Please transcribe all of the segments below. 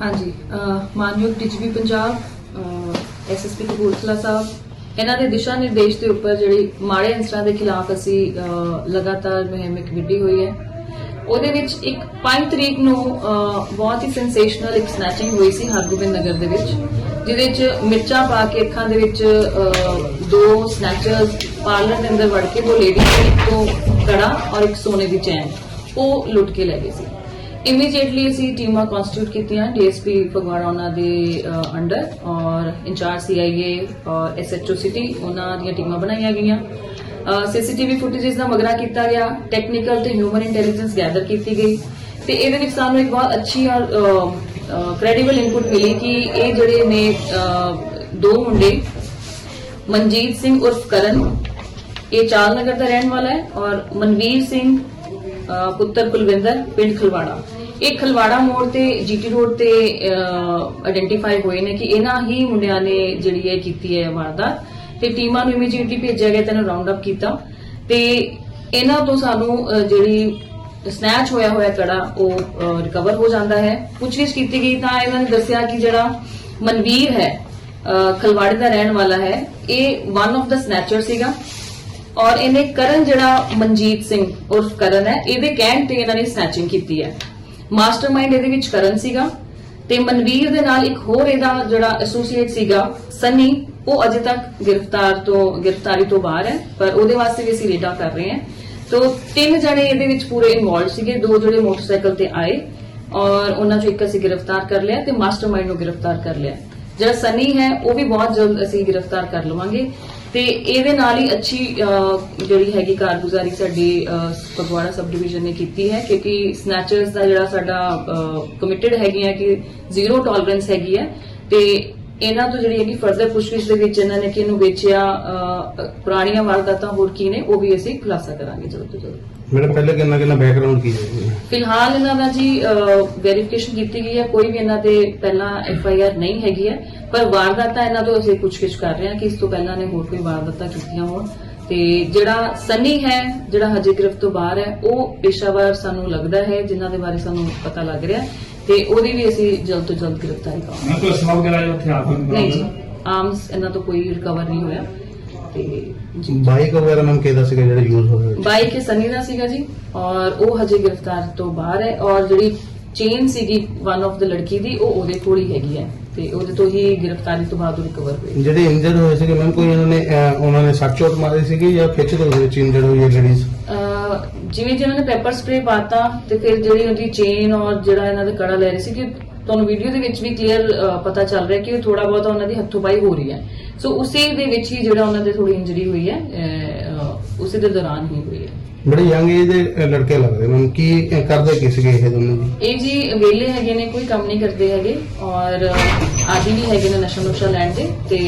ਹਾਂਜੀ, ਅਹ, ਮਾਨਯੋਗ ਡੀਜੀਪੀ ਪੰਜਾਬ ਐਸਐਸਪੀ ਕਪੂਰਥਲਾ ਸਾਹਿਬ, ਇਹਨਾਂ ਦੇ ਦਿਸ਼ਾ ਨਿਰਦੇਸ਼ ਦੇ ਉੱਪਰ ਜਿਹੜੀ ਮਾੜੇ ਅੰਸਰਾਂ ਦੇ ਖਿਲਾਫ ਅਸੀਂ ਲਗਾਤਾਰ ਮੁਹਿੰਮ ਇੱਕ ਹੋਈ ਹੈ। ਉਹਦੇ ਵਿੱਚ ਇੱਕ 5 ਤਰੀਕ ਨੂੰ ਬਹੁਤ ਹੀ ਸੈਂਸੇਸ਼ਨਲ ਇੱਕ ਸਨੈਚਿੰਗ ਹੋਈ ਸੀ ਹਰਗੋਬਿੰਦ ਨਗਰ ਦੇ ਵਿੱਚ, ਜਿਹਦੇ ਵਿੱਚ ਮਿਰਚਾਂ ਪਾ ਕੇ ਅੱਖਾਂ ਦੇ ਵਿੱਚ ਦੋ ਸਨੈਚਰਸ ਪਾਰਲਰ ਦੇ ਅੰਦਰ ਵੜ ਕੇ, ਦੋ ਲੇਡੀ ਇੱਕ ਤੋਂ ਕੜਾ ਔਰ ਇੱਕ ਸੋਨੇ ਦੀ ਚੈਨ, ਉਹ ਲੁੱਟ ਕੇ ਲੈ ਗਏ ਸੀ। ਇਮੀਡੀਏਟਲੀ ਅਸੀਂ ਟੀਮਾਂ ਕਨਸਟੀਟਿਊਟ ਕੀਤੀਆਂ ਡੀਐਸਪੀ ਫਗਵਾੜਾ ਉਹਨਾਂ ਦੇ ਅੰਡਰ ਔਰ ਇੰਚਾਰਜ ਸੀਆਈਏ ਔਰ ਐਸਐਚਓ ਸਿਟੀ ਉਹਨਾਂ ਦੀਆਂ ਟੀਮਾਂ ਬਣਾਈਆਂ ਗਈਆਂ। ਸੀਸੀਟੀਵੀ ਫੁਟੇजेस ਦਾ ਮਗਰਾ ਕੀਤਾ ਗਿਆ। ਟੈਕਨੀਕਲ ਤੇ ਹਿਊਮਨ ਇੰਟੈਲੀਜੈਂਸ ਗੈਦਰ ਕੀਤੀ ਗਈ। ਤੇ ਇਹਦੇ ਵਿੱਚ ਸਾਨੂੰ ਇੱਕ ਬਹੁਤ ਅੱਛੀ ਔਰ ਕ੍ਰੈਡੀਬਲ ਇਨਪੁਟ ਮਿਲੀ ਕਿ ਇਹ ਜਿਹੜੇ ਨੇ ਦੋ ਮੁੰਡੇ, ਮਨਜੀਤ ਸਿੰਘ ਉਰਫ ਕਰਨ, ਇਹ ਚਾਲ ਨਗਰ ਦਾ ਰਹਿਣ ਵਾਲਾ ਹੈ ਔਰ ਮਨਵੀਰ ਸਿੰਘ ਪੁੱਤਰ ਕੁਲਵਿੰਦਰ, ਪਿੰਡ ਖਲਵਾੜਾ। ਇਹ ਖਲਵਾੜਾ ਮੋੜ ਤੇ ਜੀਟੀ ਰੋਡ ਤੇ ਆਇਡੈਂਟੀਫਾਈ ਹੋਏ ਨੇ ਕਿ ਇਹਨਾਂ ਹੀ ਮੁੰਡਿਆਂ ਨੇ ਜਿਹੜੀ ਇਹ ਕੀਤੀ ਹੈ ਵਾਰਦਾਤ ਤੇ ਟੀਮਾਂ ਨੂੰ ਇਮੀਡੀਏਟਲੀ ਭੇਜਿਆ ਗਿਆ ਤੇ ਰਾਉਂਡ ਅਪ ਕੀਤਾ ਤੇ ਇਹਨਾਂ ਤੋਂ ਸਾਨੂੰ ਜਿਹੜੀ ਸਨੈਚ ਹੋਇਆ ਹੋਇਆ ਕੜਾ, ਉਹ ਰਿਕਵਰ ਹੋ ਜਾਂਦਾ ਹੈ। ਪੁੱਛਗਿੱਛ ਕੀਤੀ ਗਈ ਤਾਂ ਇਹਨਾਂ ਨੇ ਦੱਸਿਆ ਕਿ ਜਿਹੜਾ ਮਨਵੀਰ ਹੈ ਖਲਵਾੜੇ ਦਾ ਰਹਿਣ ਵਾਲਾ ਹੈ, ਇਹ ਵਨ ਆਫ ਦਾ ਸਨੈਚਰ ਸੀਗਾ। ਔਰ ਇਹਨੇ ਕਰਨ ਜਿਹੜਾ ਮਨਜੀਤ ਸਿੰਘ ਉਰਫ ਕਰਨ ਹੈ, ਇਹਦੇ ਕਹਿਣ ਤੇ ਇਹਨਾਂ ਨੇ ਸਨੈਚਿੰਗ ਕੀਤੀ ਹੈ। ਮਾਸਟਰਮਾਈਂਡ ਇਹਦੇ ਵਿੱਚ ਕਰਨ ਸੀਗਾ ਤੇ ਮਨਵੀਰ ਦੇ ਨਾਲ ਇੱਕ ਹੋਰ ਇਹਦਾ ਜਿਹੜਾ ਐਸੋਸੀਏਟ ਸੀਗਾ ਸਨੀ ਉਹ ਅਜੇ ਤੱਕ ਗ੍ਰਿਫਤਾਰ ਤੋਂ, ਗ੍ਰਿਫਤਾਰੀ ਤੋਂ ਬਾਹਰ ਹੈ, ਪਰ ਉਹਦੇ ਵਾਸਤੇ ਵੀ ਅਸੀਂ ਰੇਡਾ ਕਰ ਰਹੇ ਹਾਂ। ਤੋ ਤਿੰਨ ਜਣੇ ਇਹਦੇ ਵਿੱਚ ਪੂਰੇ ਇਨਵੋਲਡ ਸੀਗੇ, ਦੋ ਜਿਹੜੇ ਮੋਟਰਸਾਈਕਲ ਤੇ ਆਏ ਔਰ ਉਹਨਾਂ ਚੋਂ ਇੱਕ ਅਸੀਂ ਗ੍ਰਿਫਤਾਰ ਕਰ ਲਿਆ ਤੇ ਮਾਸਟਰਮਾਈਂਡ ਨੂੰ ਗ੍ਰਿਫਤਾਰ ਕਰ ਲਿਆ। ਜਿਹੜਾ ਸਨੀ ਹੈ, ਉਹ ਵੀ ਬਹੁਤ ਜਲਦ ਅਸੀਂ ਗ੍ਰਿਫਤਾਰ ਕਰ ਲਵਾਂਗੇ। ਤੇ ਇਹਦੇ ਨਾਲ ਹੀ ਅੱਛੀ ਜਿਹੜੀ ਹੈਗੀ ਕਾਰਗੁਜ਼ਾਰੀ ਸਾਡੀ ਅਹ, ਫਗਵਾੜਾ ਸਬ ਡਿਵੀਜ਼ਨ ਨੇ ਕੀਤੀ ਹੈ ਕਿਉਂਕਿ ਸਨੈਚਰਸ ਦਾ ਜਿਹੜਾ ਸਾਡਾ ਕਮਿਟਡ ਹੈਗੀ ਹੈ ਕਿ ਜ਼ੀਰੋ ਟੋਲਰੈਂਸ ਹੈਗੀ ਹੈ ਤੇ ਇਹਨਾਂ ਤੋਂ ਜਿਹੜੀ ਹੈਗੀ ਫਰਦਰ ਪੁੱਛਗਿੱਛ ਦੇ ਵਿੱਚ ਇਹਨਾਂ ਨੇ ਕਿ ਇਹਨੂੰ ਵੇਚਿਆ ਪੁਰਾਣੀਆਂ ਵਾਰਦਾਤਾਂ ਹੋਰ ਕੀ ਨੇ ਉਹ ਵੀ ਅਸੀਂ ਖੁਲਾਸਾ ਕਰਾਂਗੇ ਜਲਦ ਤੋਂ ਜਲਦ ਮੈਡਮ ਪਹਿਲੇ ਕਿੰਨਾ ਕਿੰਨਾ ਬੈਕਗ੍ਰਾਉਂਡ ਕੀ ਹੈ? ਫਿਲਹਾਲ ਇਹਨਾਂ ਦਾ ਜੀ ਵੈਰੀਫਿਕੇਸ਼ਨ ਕੀਤੀ ਗਈ ਹੈ ਕੋਈ ਵੀ ਇਹਨਾਂ ਤੇ ਪਹਿਲਾਂ ਐਫ ਆਈ ਆਰ ਨਹੀਂ ਹੈਗੀ ਹੈ ਪਰ ਵਾਰਦਾਤਾਂ ਇਹਨਾਂ ਤੋਂ ਅਸੀਂ ਪੁੱਛਗਿੱਛ ਕਰ ਰਹੇ ਹਾਂ ਕਿ ਇਸ ਤੋਂ ਪਹਿਲਾਂ ਨੇ ਹੋਰ ਕੋਈ ਵਾਰਦਾਤਾਂ ਕੀਤੀਆਂ ਹੋਣ। ਤੇ ਜਿਹੜਾ ਸਨੀ ਹੈ ਜਿਹੜਾ ਹਜੇ ਗ੍ਰਿਫਤ ਤੋਂ ਬਾਹਰ ਹੈ ਉਹ ਪੇਸ਼ਾਵਰ ਸਾਨੂੰ ਲੱਗਦਾ ਹੈ ਜਿਨ੍ਹਾਂ ਦੇ ਬਾਰੇ ਸਾਨੂੰ ਪਤਾ ਲੱਗ ਰਿਹਾ ਤੇ ਉਹਦੀ ਵੀ ਅਸੀਂ ਜਲਦ ਤੋਂ ਜਲਦ ਗ੍ਰਿਫਤਾਰੀ ਕਰਾਂਗੇ। ਮੈਂ ਕੋਈ ਸਮਾਂ ਵਗੈਰਾ ਜਾਂ ਹਥਿਆਰ ਕੋਈ ਨਹੀਂ ਜੀ ਆਰਮਸ ਇਹਨਾਂ ਤੋਂ ਕੋਈ ਰਿਕਵਰ ਨਹੀਂ ਹੋਇਆ। ਤੇ ਜੀ। ਬਾਈਕ ਵਗੈਰਾ ਮੈਮ ਕਿਹਦਾ ਸੀਗਾ ਜਿਹੜਾ ਯੂਜ਼ ਹੋਇਆ? ਬਾਈਕ ਇਹ ਸਨੀ ਦਾ ਸੀਗਾ ਜੀ ਔਰ ਉਹ ਹਜੇ ਗ੍ਰਿਫਤਾਰ ਤੋਂ ਬਾਹਰ ਹੈ ਔਰ ਜਿਹੜੀ ਚੇਨ ਸੀਗੀ ਵਨ ਆਫ ਦ ਲੜਕੀ ਦੀ ਉਹ ਉਹਦੇ ਕੋਲ ਹੀ ਹੈਗੀ ਹੈ। ਤੇ ਉਹਦੇ ਤੋਂ ਹੀ ਗ੍ਰਿਫਤਾਰੀ ਤੋਂ ਬਾਅਦ ਉਹ ਰਿਕਵਰ ਹੋਈ। ਜਿਹੜੇ ਇੰਜਰਡ ਹੋਏ ਸੀਗੇ ਮੈਮ ਕੋਈ ਉਹਨਾਂ ਨੇ ਅਹ, ਉਹਨਾਂ ਨੇ ਸੱਟ ਚੋਟ ਮਾਰੀ ਸੀਗੀ ਜਾਂ ਖਿੱਚ ਦੇ ਉਹਦੇ ਵਿੱਚ ਇੰਜਰਡ ਹੋਈ ਹੈ ਲੇਡੀਜ਼ ਜਿਵੇਂ ਜਿਹਨਾਂ ਨੇ ਪੈਪਰ ਸਪਰੇ ਪਾਤਾ ਤੇ ਫਿਰ ਜਿਹੜੀ ਉਹਦੀ ਚੇਨ ਔਰ ਜਿਹੜਾ ਇਹਨਾਂ ਦਾ ਕੜਾ ਲੈ ਰਹੀ ਸੀ ਕਿ ਤੁਹਾਨੂੰ ਵੀਡੀਓ ਦੇ ਵਿੱਚ ਵੀ ਕਲੀਅਰ ਪਤਾ ਚੱਲ ਰਿਹਾ ਕਿ ਥੋੜਾ ਬਹੁਤ ਉਹਨਾਂ ਦੀ ਹੱਥੋਂ ਪਾਈ ਹੋ ਰਹੀ ਹੈ। ਸੋ ਉਸੇ ਦੇ ਵਿੱਚ ਹੀ ਜਿਹੜਾ ਉਹਨਾਂ ਦੇ ਥੋੜੀ ਇੰਜਰੀ ਹੋਈ ਹੈ ਉਸੇ ਦੇ ਦੌਰਾਨ ਹੀ ਹੋਈ ਹੈ। ਬੜੇ ਯੰਗ ਏਜ ਦੇ ਲੜਕੇ ਲੱਗਦੇ ਮੈਮ ਕੀ ਕਰਦੇ ਕੀ ਸੀਗੇ ਇਹ ਦੋਨੋਂ ਜੀ? ਇਹ ਜੀ ਵਿਹਲੇ ਹੈਗੇ ਨੇ ਕੋਈ ਕੰਮ ਨਹੀਂ ਕਰਦੇ ਹੈਗੇ ਔਰ ਆਦੀ ਵੀ ਹੈਗੇ ਨੇ ਨਸ਼ਾ ਨੁਸ਼ਾ ਲੈਣ ਦੇ ਤੇ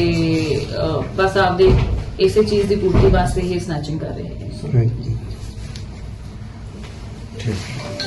ਬਸ ਆਪਦੇ ਇਸੇ ਚੀਜ਼ ਦੀ ਪੂਰਤੀ ਵਾਸਤੇ ਹੀ ਸਨੈਚਿੰਗ ਕਰ ਰਹੇ ਹੈਗੇ too.